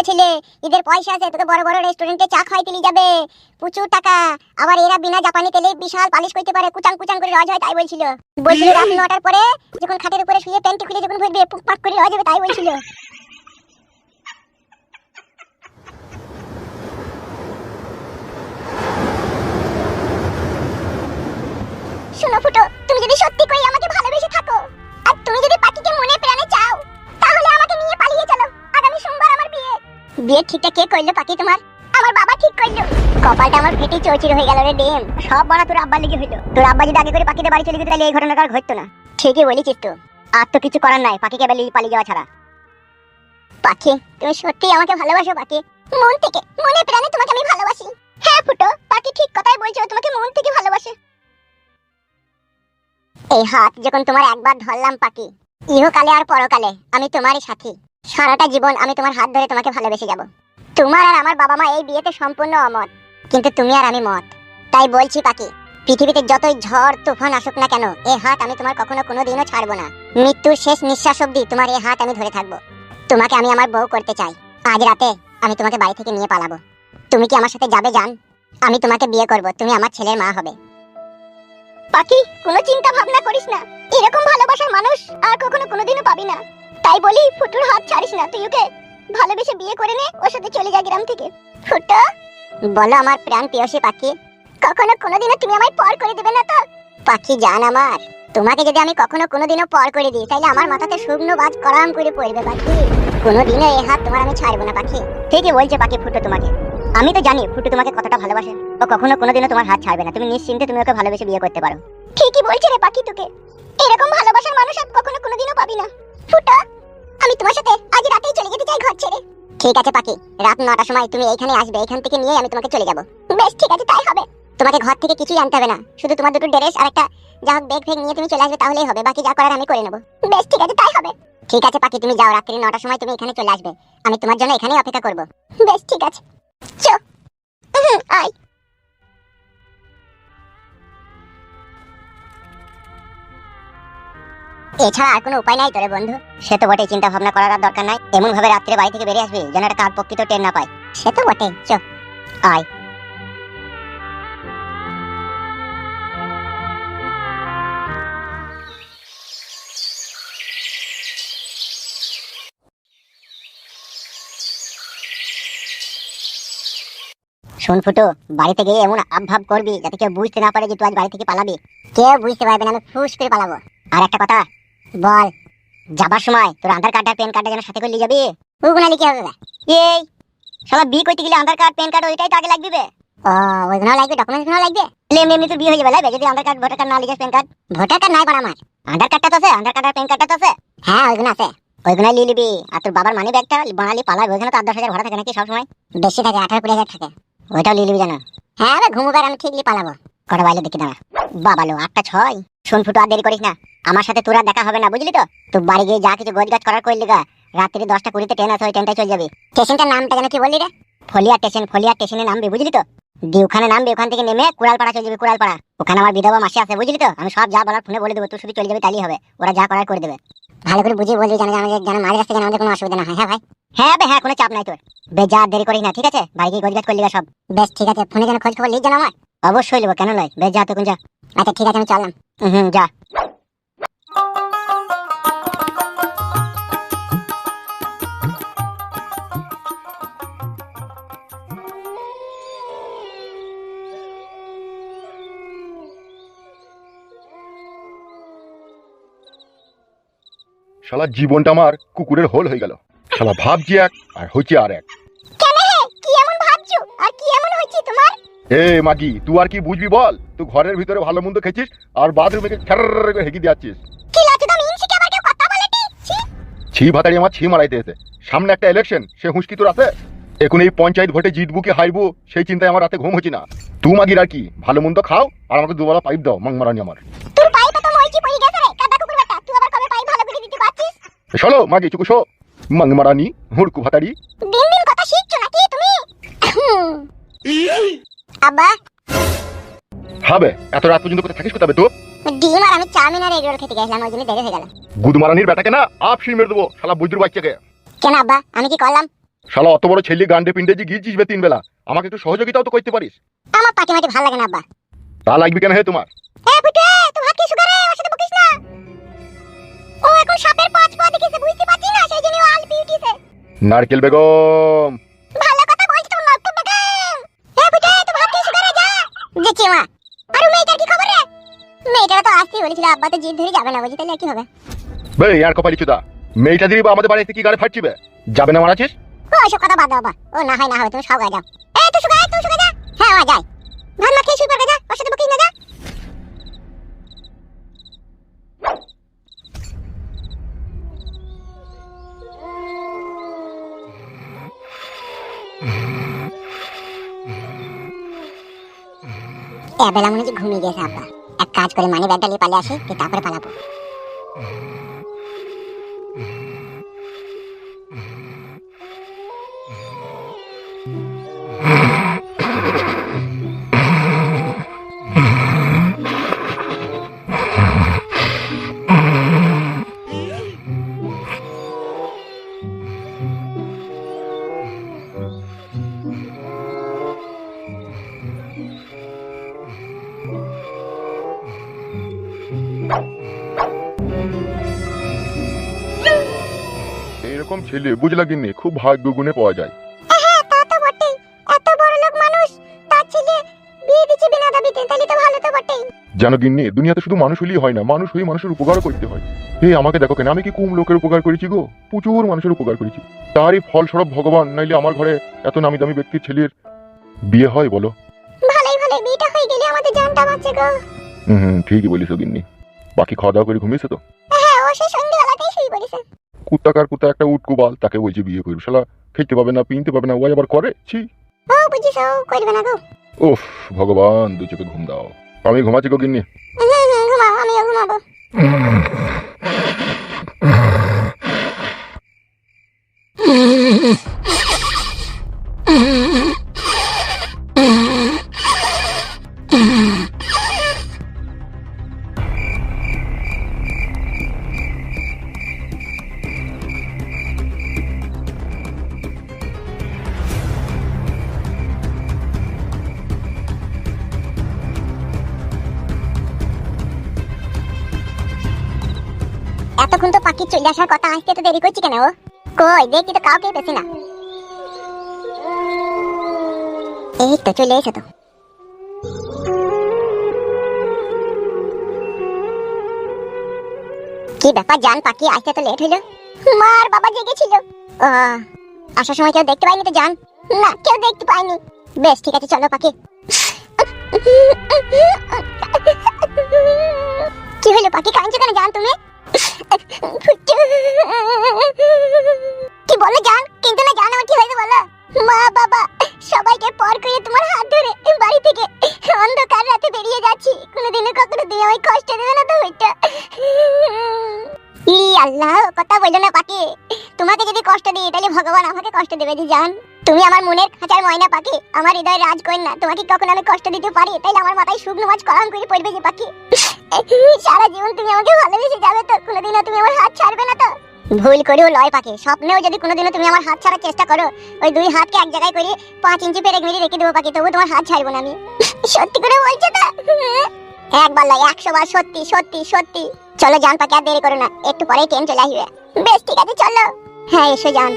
বলেছিলে, ঈদের পয়সা আছে, তোকে বড় বড় রেস্টুরেন্টে চা খাইতে নিয়ে যাবে। প্রচুর টাকা। আবার এরা বিনা জাপানি তেলে বিশাল পালিশ করতে পারে, কুচাং কুচাং করে রজ হয়, তাই বলছিল। বলছিল রাত নটার পরে যখন খাটের উপরে শুয়ে প্যান্টি খুলে যখন ভরবে পুক পাক করে রজ হবে, তাই বলছিল। শোনো ফুটো, তুমি যদি সত্যি করে আমাকে বিয়ে বিয়ে ঠিকটা কে করল পাখি তোমার? আমার বাবা ঠিক করল কপালটা আমার ফেটে চৌচির হয়ে গেল রে ডেম। সব বড় তোর আব্বার লেগে হইল। তোর আব্বা যদি আগে করে পাখিতে বাড়ি চলে যেত তাহলে এই ঘটনাটা ঘটতো না। ঠিকই বলেছিস তো। আর তো কিছু করার নাই, পাখিকে বেরিয়ে পালিয়ে যাওয়া ছাড়া। পাখি, তুমি সত্যি আমাকে ভালোবাসো পাখি? মন থেকে মনে প্রাণে তোমাকে আমি ভালোবাসি। হ্যাঁ ফুটো, পাখি ঠিক কথাই বলছো তোমাকে মন থেকে ভালোবাসে। এই হাত যখন তোমার একবার ধরলাম পাখি, ইহকালে আর পরকালে আমি তোমারই সাথী। সারাটা জীবন আমি তোমার হাত ধরে তোমাকে ভালোবেসে যাব। তোমার আর আমার বাবা মা এই বিয়েতে সম্পূর্ণ অমত, কিন্তু তুমি আর আমি মত। তাই বলছি, পাখি, পৃথিবীতে যতই ঝড়, তুফান আসুক না কেন এই হাত আমি তোমার কখনো কোনোদিনও ছাড়বো না। মৃত্যুর শেষ নিঃশ্বাস অব্দি তোমার এই হাত আমি ধরে থাকব। তোমাকে আমি আমার বউ করতে চাই। আজ রাতে আমি তোমাকে বাড়ি থেকে নিয়ে পালাবো। তুমি কি আমার সাথে যাবে, জান? আমি তোমাকে বিয়ে করব, তুমি আমার ছেলের মা হবে। পাখি, কোনো চিন্তা ভাবনা করিস না। এরকম ভালোবাসার মানুষ আর কখনো কোনোদিনও পাবি না। তাই বলি, ফুটুর হাত ছাড়িস না। তুই ওকে ভালোবেসে বিয়ে করে নে, ওর সাথে চলে যা গ্রাম থেকে। ফুটো, বলো আমার প্রাণ প্রিয়সী পাখি। কখনো কোনোদিনও তুমি আমায় পর করে দেবে না তো? পাখি জান আমার, তোমাকে যদি আমি কখনো কোনোদিনও পর করে দিই তাহলে আমার মাথাতে শুকনো বাজ করাম করে পড়বে পাখি। কোনোদিনও এই হাত তোমার আমি ছাড়বো না পাখি। ঠিকই বলছে পাখি ফুটো তোমাকে। আমি তো জানি ফুটু তোমাকে কতটা ভালোবাসে। ও কখনো কোনোদিনও তোমার হাত ছাড়বে না। তুমি নিশ্চিন্তে তুমি ওকে ভালোবেসে বিয়ে করতে পারো। ঠিকই বলছে রে পাখি তোকে। এরকম ভালোবাসার মানুষ আর কখনো কোনোদিনও পাবি না। ফুটা আমি তোমার সাথে আজ রাতেই চলে যেতে চাই ঘর ছেড়ে। ঠিক আছে, পাখি। রাত নটার সময় তুমি এইখানে আসবে, এখান থেকে নিয়ে আমি তোমাকে চলে যাব। বেশ, ঠিক আছে, তাই হবে। তোমাকে ঘর থেকে কিছুই আনতে হবে না। শুধু তোমার দুটো ড্রেস আর একটা যা হোক ব্যাগ ফেগ নিয়ে তুমি চলে আসবে, তাহলেই হবে। বাকি যা করার আমি করে নেব। বেশ, ঠিক আছে, তাই হবে। ঠিক আছে, পাখি, তুমি যাও। রাত্রি নটার সময় তুমি এখানে চলে আসবে। আমি তোমার জন্য এখানেই অপেক্ষা করব। বেশ, ঠিক আছে। চো আয়। এছাড়া আর কোনো উপায় নাই তোরে বন্ধু। সে তো বটে চিন্তা ভাবনা করার আর দরকার নাই। এমন ভাবে রাত্রে বাড়ি থেকে বেরিয়ে আসবি যেন একটা কাক প্রকৃত টের না পায়। সে তো বটে চ, আয়। শোন ফুটো, বাড়িতে গিয়ে এমন আবভাব করবি যাতে কেউ বুঝতে না পারে যে তুই আজ বাড়ি থেকে পালাবি। কেউ বুঝতে পারবে না, আমি ফুস করে পালাবো। আর একটা কথা বল যাবার সময় তোর আধার কার্ড আর প্যান কার্ডটা যেন সাথে করে নিয়ে যাবি? ওগুলো লিখে হবে? এই শালা বিয়ে করতে গেলে আধার কার্ড প্যান কার্ড ওইটাই তো আগে লাগবে ও ওইগুলো লাগবে ডকুমেন্টসগুলো লাগবে? এমনি এমনি তো বিয়ে হয়ে যাবে লাগবে? যদি আধার কার্ড ভোটার কার্ড না লিখে প্যান কার্ড? ভোটার কার্ড নাই আমার। আধার কার্ডটা তো আছে আধার কার্ড আর প্যান কার্ডটা তো আছে। হ্যাঁ ওইগুলো আছে। ওইগুলো নিয়ে নিবি আর তোর বাবার মানি ব্যাগটা বাঙালি পালাবে ওইখানে তো আট দশ হাজার ভাড়া থাকে নাকি সবসময়? বেশি থাকে আঠারো কুড়ি হাজার থাকে। ওইটাও নিয়ে নিবি জানো হ্যাঁ রে ঘুমুবার আমি ঠিকই পালাবো। কটা বাইলে দেখি দাঁড়া। বাবা লো আটটা ছয়। শোন ফুটো আর দেরি করিস না। আমার সাথে তোরা দেখা হবে না বুঝলি তো? তুই বাড়ি গিয়ে যা কিছু গোজগাছ করার করলি গা রাত্রি দশটা কুড়িতে ট্রেন আছে ওই ট্রেনটাই চলে যাবি। স্টেশনটার নামটা যেন কি বললি রে? ফলিয়া স্টেশন ফলিয়া স্টেশনে নামবি বুঝলি তো? দিয়ে ওখানে নামবি ওখান থেকে নেমে কুড়ালপাড়া চলে যাবি কুড়ালপাড়া। ওখানে আমার বিধবা মাসি আছে বুঝলি তো? আমি সব যা বলার ফোনে বলে দেবো তুই শুধু চলে যাবি তাই হবে। ওরা যা করার করে দেবে। ভালো করে বুঝিয়ে বলবি যেন আমাদের যেন মাঝ রাস্তায় যেন আমাদের কোনো অসুবিধা না হয় হ্যাঁ ভাই? হ্যাঁ বে হ্যাঁ কোনো চাপ নাই তোর। বেশ যা দেরি করিস না ঠিক আছে? বাড়ি গিয়ে গোজগাছ করলি সব। বেশ ঠিক আছে। ফোনে যেন খোঁজ খবর লিখ যেন আমার? অবশ্যই নেব কেন নয়? বেশ যা তখন যা। আচ্ছা ঠিক আছে আমি চললাম। হুম যা। শালা জীবনটা আমার কুকুরের হোল হয়ে গেল। শালা ভাবছি এক আর হচ্ছে আর এক। হে? কি এমন ভাবছ? আর কি এমন হয়েছে তোমার? এ মাগি তুই আর কি বুঝবি বল? তুই ঘরের ভিতরে ভালো মন্দ খেয়েছিস আর বাথরুমে খের করে বলে টি ছি। ভাতাড়ি আমার ছি মারাইতে এসে। সামনে একটা ইলেকশন সে হুঁশকি তোর আছে এখন এই পঞ্চায়েত ভোটে জিতবো কি হারবো সেই চিন্তায় আমার রাতে ঘুম হচ্ছে না। তুই মাগির আর কি ভালো মন্দ খাও আর আমাকে দুবেলা পাইপ দাও মাং মারানি আমার। তোর পাইপে তো মইচি পড়ে গেছে রে কাদা কুকুর বেটা তুই আবার কবে পাইপ ভালো করে দিতে চলো মাগি চুকু শো মাং মারানি হুড়কু ভাতাড়ি দিন দিন কথা শিখছো নাকি তুমি? আব্বা। হবে এত রাত পর্যন্ত কোথায় থাকিস কোথাবে তো ডিম আর আমি চাউমিন আর খেতে গেছিলাম ওই জন্য দেরি হয়ে গেল। গুদ মারানির বেটাকে না মেরে দেবো শালা বুজুর বাচ্চাকে। কেন আব্বা আমি কি করলাম? শালা অত বড় ছেলে গান্ডে পিন্ডে যে গিয়েছিস বে তিন বেলা আমাকে একটু সহযোগিতাও তো করতে পারিস। আমার পাটি মাটি ভালো লাগে না আব্বা। তা লাগবে কেন হে তোমার? এ ফুটে তো ভাত কি সুগারে ওর সাথে বকিস না। ও এখন সাপের পা দেখেছে বুঝতে পারছি না সেই ও নারকেল বেগম। ভালো কথা তো নষ্ট বেগম। এ তো ভাত সুগারে যা দেখছি মা। আর মেয়েটার কি খবর রে? মেয়েটার তো আসতেই বলেছিল আব্বা তো জিদ ধরে যাবে না বুঝি তাহলে কি হবে? বে আর কপালি চুদা। মেয়েটা দিদি বা আমাদের বাড়িতে কি গাড়ি ফাটছিবে যাবে না মারাছিস ও ওইসব কথা বাদ দাও বাবা ও না হয় না হবে তুমি সব গায়ে যাও এই তুই সুগা তুই সুগা যা। হ্যাঁ মা যাই। ভাত মা খেয়ে শুয়ে পড়বে যা। ওর সাথে বকিস না যা। এবেলা মনে হচ্ছে ঘুমিয়ে গেছে, আব্বা। এক কাজ করে, মানি ব্যাগটা নিয়ে পালিয়ে আসি তারপরে পালাবো। এরকম ছেলে বুঝলা কিনে খুব ভাগ্য গুণে পাওয়া যায়। হ্যাঁ তা তো বটেই। এত বড় লোক মানুষ তার ছেলে বিয়ে দিচ্ছে বিনা দাবিতে তাহলে তো ভালো তো বটেই। জানো গিন্নি দুনিয়াতে শুধু মানুষ হলেই হয় না মানুষ হয়ে মানুষের উপকারও করতে হয়। হে আমাকে দেখো কেন আমি কি কম লোকের উপকার করেছি গো? প্রচুর মানুষের উপকার করেছি। তারই ফলস্বরূপ ভগবান নাইলে আমার ঘরে এত নামি দামি ব্যক্তির ছেলের বিয়ে হয় বলো? ভালোই ভালোই বিয়েটা হয়ে গেলে আমাদের জানটা বাঁচে গো। হুম ঠিকই বলিস গিন্নি বাকি খাওয়া দাওয়া করে ঘুমিয়েছে তো? হ্যাঁ ও কুত্তাকার কুত্তা একটা উটকু বাল তাকে বলছে বিয়ে করবে। শালা খেতে পাবে না পিনতে পাবে না ওই আবার করে? ছি। ও বুঝিস ও করবে না গো। উফ ভগবান দু চোখে ঘুম দাও। আমি ঘুমাচ্ছি গো গিন্নি। হুম হুম ঘুমাও আমিও ঘুমাবো। এতক্ষণ তো পাখি চলে আসার কথা আসতে তো দেরি করছি কেন ও? কই, দেখি তো কাউকে পেছি না। এই তো চলে এসে তো। কি ব্যাপার জান পাখি আসতে তো লেট হইল? মার বাবা জেগেছিল। আসার সময় কেউ দেখতে পাইনি তো জান? না, কেউ দেখতে পাইনি। বেশ, ঠিক আছে, চলো পাখি। তোমাকে যদি কষ্ট দিই, তাহলে ভগবান আমাকে কষ্ট দেবে যে জান তুমি আমার মনের খাঁচার ময়না পাখি আমার তোমাকে কখনো আমি কষ্ট দিতে পারি, তাইলে আমার মাথায় শুকনো মাছ কলম করে পড়বে যে পাখি সারা জীবন তুমি আমাকে ভালোবেসে যাবে তো, কোনোদিনও তুমি আমার হাত ছাড়বে না তো। ভুল করেও লয় পাখি স্বপ্নেও যদি কোনোদিনও তুমি আমার হাত ছাড়ার চেষ্টা করো, ওই দুই হাতকে এক জায়গায় করে পাঁচ ইঞ্চি পেরেক রেখে দেবো পাখি তবু তোমার হাত ছাড়বো না আমি। সত্যি করে বলছো তো? একবার লয় একশো বার সত্যি সত্যি সত্যি। চলো জান পাকে আর দেরি করো না, একটু পরেই ট্রেন চলে আসবে। বেশ, ঠিক আছে, চলো। হ্যাঁ এসো যান